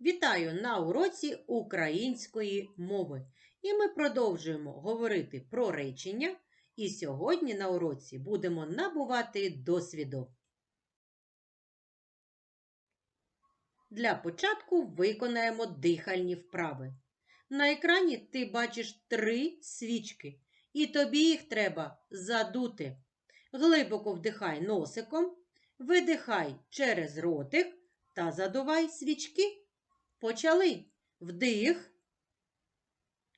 Вітаю на уроці української мови. І ми продовжуємо говорити про речення. І сьогодні на уроці будемо набувати досвіду. Для початку виконаємо дихальні вправи. На екрані ти бачиш три свічки, і тобі їх треба задути. Глибоко вдихай носиком, видихай через ротик та задувай свічки. Почали. Вдих.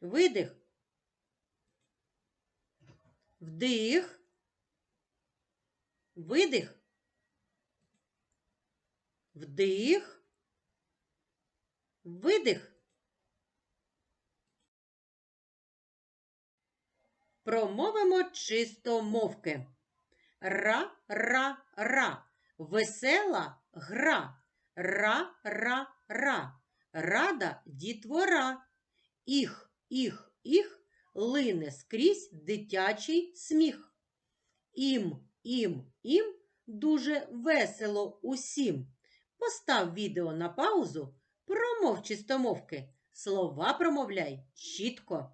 Видих. Вдих. Видих. Вдих. Видих. Промовимо чисто мовки. Ра-ра-ра. Весела гра. Ра-ра-ра. Рада дітвора. Іх, іх, іх лине скрізь дитячий сміх. Ім, ім, ім дуже весело усім. Постав відео на паузу, промов чистомовки. Слова промовляй чітко.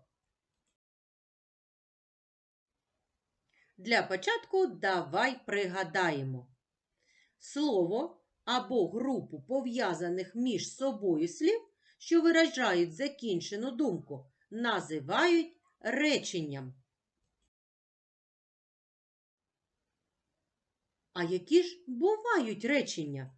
Для початку давай пригадаємо. Слово або групу пов'язаних між собою слів, що виражають закінчену думку, називають реченням. А які ж бувають речення?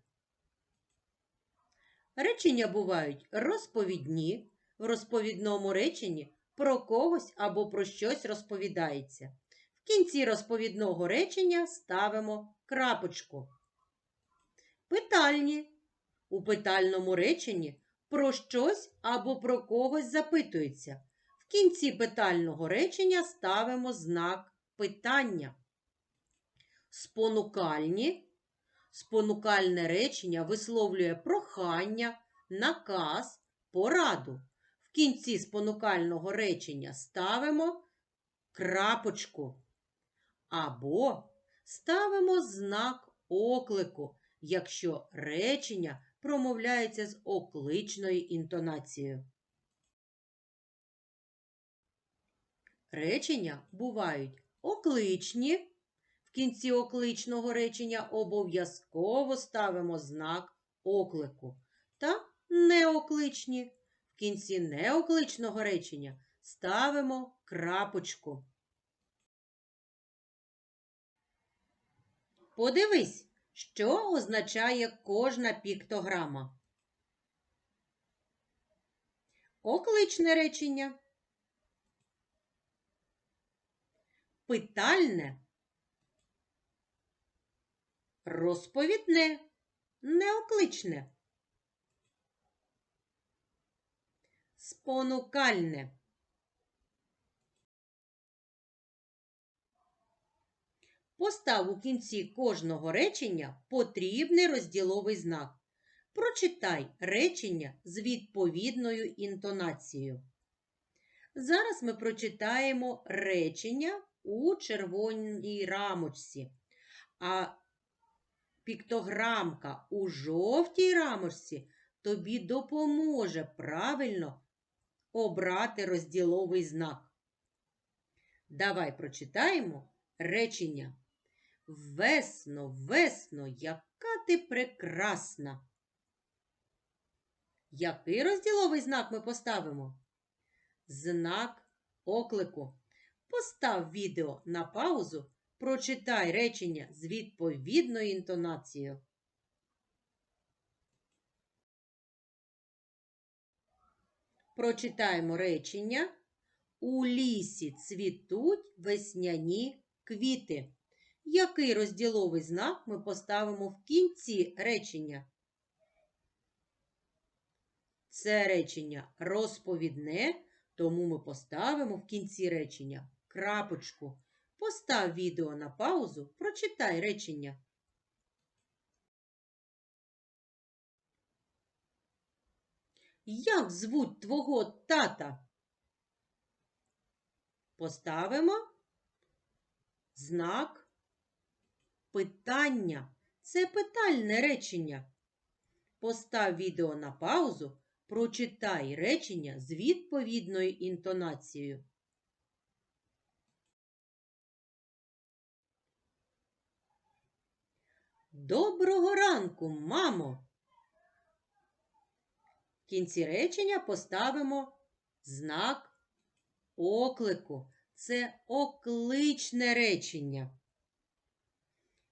Речення бувають розповідні, в розповідному реченні про когось або про щось розповідається. В кінці розповідного речення ставимо крапочку. Питальні. У питальному реченні про щось або про когось запитується. В кінці питального речення ставимо знак питання. Спонукальні. Спонукальне речення висловлює прохання, наказ, пораду. В кінці спонукального речення ставимо крапочку. Або ставимо знак оклику якщо речення промовляється з окличною інтонацією. Речення бувають окличні. В кінці окличного речення обов'язково ставимо знак оклику. Та неокличні. В кінці неокличного речення ставимо крапочку. Подивись, що означає кожна піктограма? Окличне речення. Питальне. Розповідне. Неокличне. Спонукальне. Постав у кінці кожного речення потрібний розділовий знак. Прочитай речення з відповідною інтонацією. Зараз ми прочитаємо речення у червоній рамочці, а піктограмка у жовтій рамочці тобі допоможе правильно обрати розділовий знак. Давай прочитаємо речення. Весно, весно, яка ти прекрасна. Який розділовий знак ми поставимо? Знак оклику. Постав відео на паузу, прочитай речення з відповідною інтонацією. Прочитаємо речення. У лісі цвітуть весняні квіти. Який розділовий знак ми поставимо в кінці речення? Це речення розповідне, тому ми поставимо в кінці речення крапочку. Постав відео на паузу, прочитай речення. Як звуть твого тата? Поставимо знак питання. Це питальне речення. постав відео на паузу, прочитай речення з відповідною інтонацією. Доброго ранку, мамо! В кінці речення поставимо знак оклику. Це окличне речення.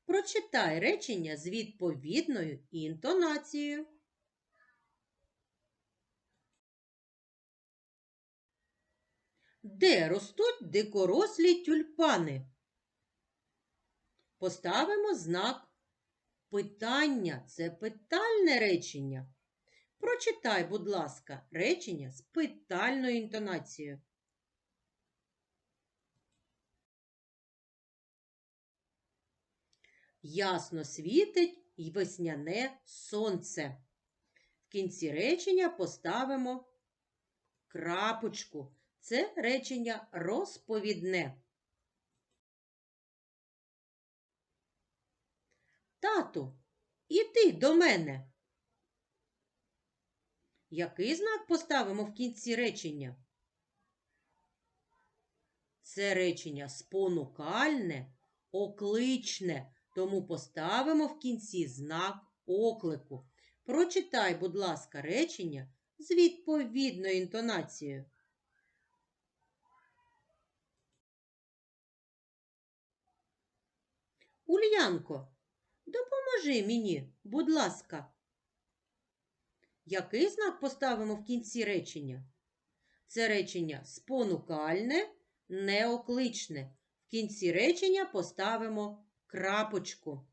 Прочитай речення з відповідною інтонацією. Де ростуть дикорослі тюльпани? Поставимо знак питання. Це питальне речення. Прочитай, будь ласка, речення з питальною інтонацією. Ясно світить й весняне сонце. В кінці речення поставимо крапочку. Це речення розповідне. Тату, іди до мене. Який знак поставимо в кінці речення? Це речення спонукальне, окличне, тому поставимо в кінці знак оклику. Прочитай, будь ласка, речення з відповідною інтонацією. Ульянко, допоможи мені, будь ласка. Який знак поставимо в кінці речення? Це речення спонукальне, неокличне. В кінці речення поставимо крапочку.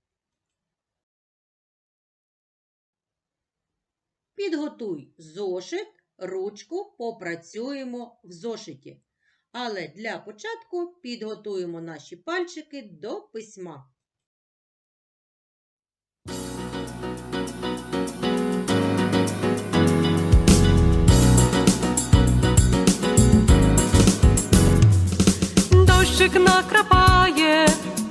Підготуй зошит, ручку, попрацюємо в зошиті. Але для початку підготуємо наші пальчики до письма. Дощик накрапає,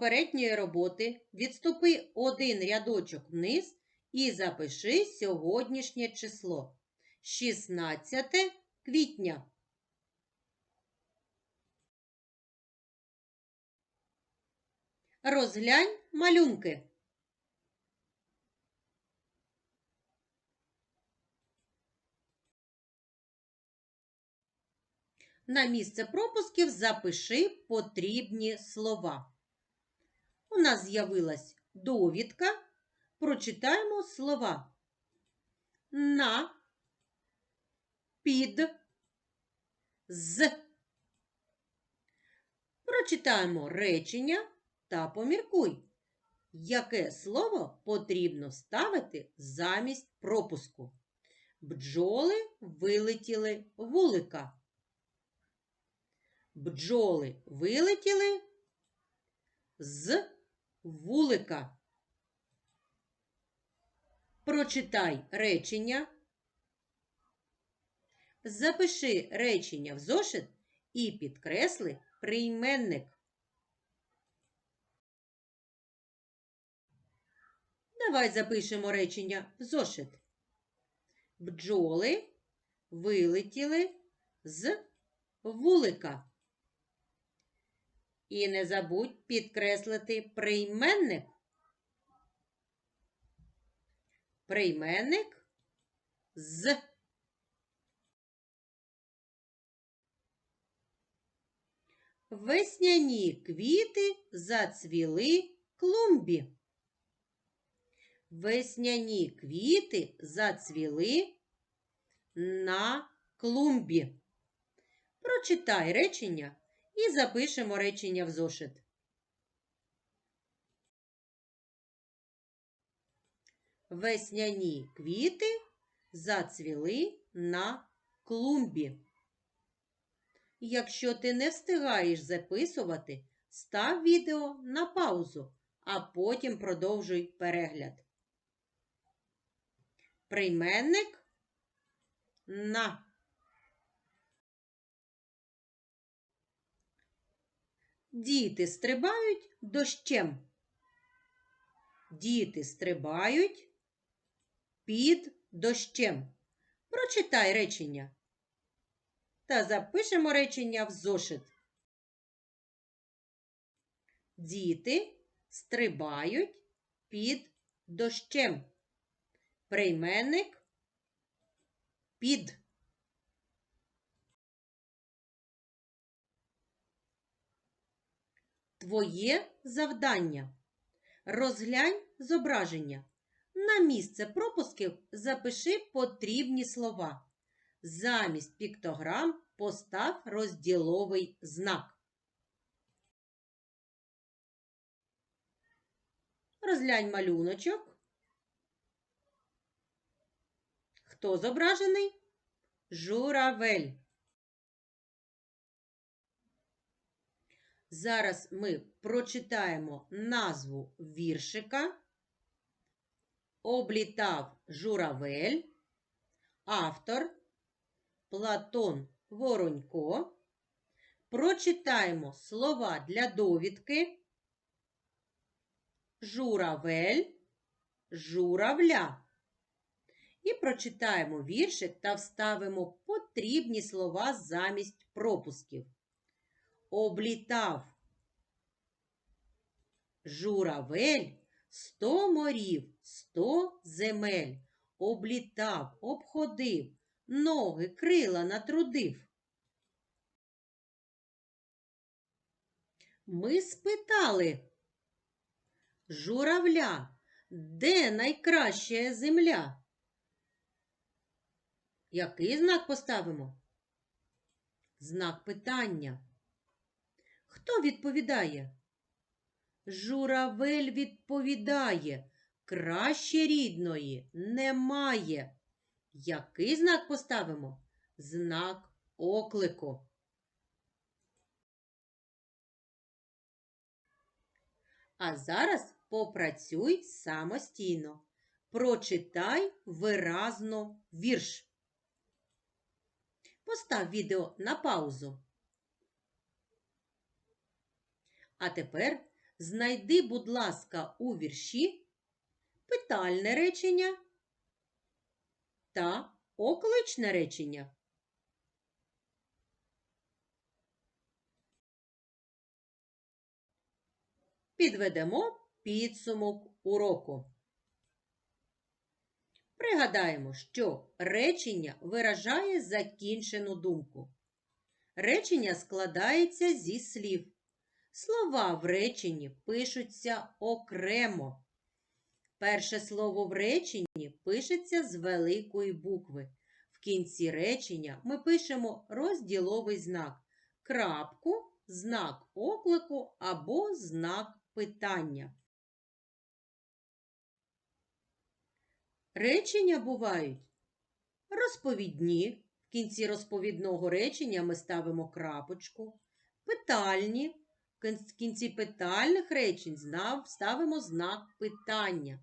попередньої роботи відступи один рядочок вниз і запиши сьогоднішнє число 16 квітня. Розглянь малюнки. На місце пропусків запиши потрібні слова. У нас з'явилась довідка. Прочитаємо слова. На, під, з. Прочитаємо речення та поміркуй, яке слово потрібно вставити замість пропуску. Бджоли вилетіли вулика. Бджоли вилетіли з вулика. Прочитай речення. Запиши речення в зошит і підкресли прийменник. Давай запишемо речення в зошит. Бджоли вилетіли з вулика. І не забудь підкреслити прийменник. Прийменник з. Весняні квіти зацвіли клумбі. Весняні квіти зацвіли на клумбі. Прочитай речення і запишемо речення в зошит. Весняні квіти зацвіли на клумбі. Якщо ти не встигаєш записувати, став відео на паузу, а потім продовжуй перегляд. Прийменник на. Діти стрибають дощем. Діти стрибають під дощем. Прочитай речення. Та запишемо речення в зошит. Діти стрибають під дощем. Прийменник під. Твоє завдання. Розглянь зображення. На місце пропусків запиши потрібні слова. Замість піктограм постав розділовий знак. Розглянь малюночок. Хто зображений? Журавель. Зараз ми прочитаємо назву віршика. Облітав журавель. Автор Платон Воронько. Прочитаємо слова для довідки. Журавель, журавля. І прочитаємо віршик та вставимо потрібні слова замість пропусків. Облітав журавель сто морів, сто земель. Облітав, обходив, ноги крила натрудив. Ми спитали журавля, де найкраща земля? Який знак поставимо? Знак питання. Хто відповідає? Журавель відповідає, краще рідної немає. Який знак поставимо? Знак оклику. А зараз попрацюй самостійно. Прочитай виразно вірш. Постав відео на паузу. А тепер знайди, будь ласка, у вірші питальне речення та окличне речення. Підведемо підсумок уроку. Пригадаємо, що речення виражає закінчену думку. Речення складається зі слів. Слова в реченні пишуться окремо. Перше слово в реченні пишеться з великої букви. В кінці речення ми пишемо розділовий знак, крапку, знак оклику або знак питання. Речення бувають розповідні. В кінці розповідного речення ми ставимо крапочку, питальні. В кінці питальних речень ставимо знак питання.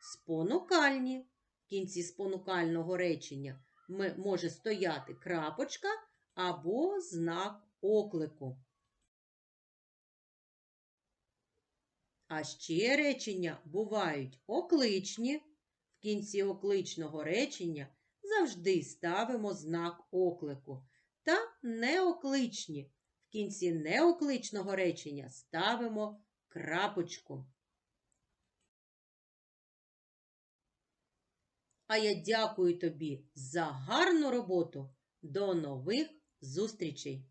Спонукальні. В кінці спонукального речення може стояти крапочка або знак оклику. А ще речення бувають окличні. В кінці окличного речення завжди ставимо знак оклику. Та неокличні. В кінці неокличного речення ставимо крапочку. А я дякую тобі за гарну роботу. До нових зустрічей!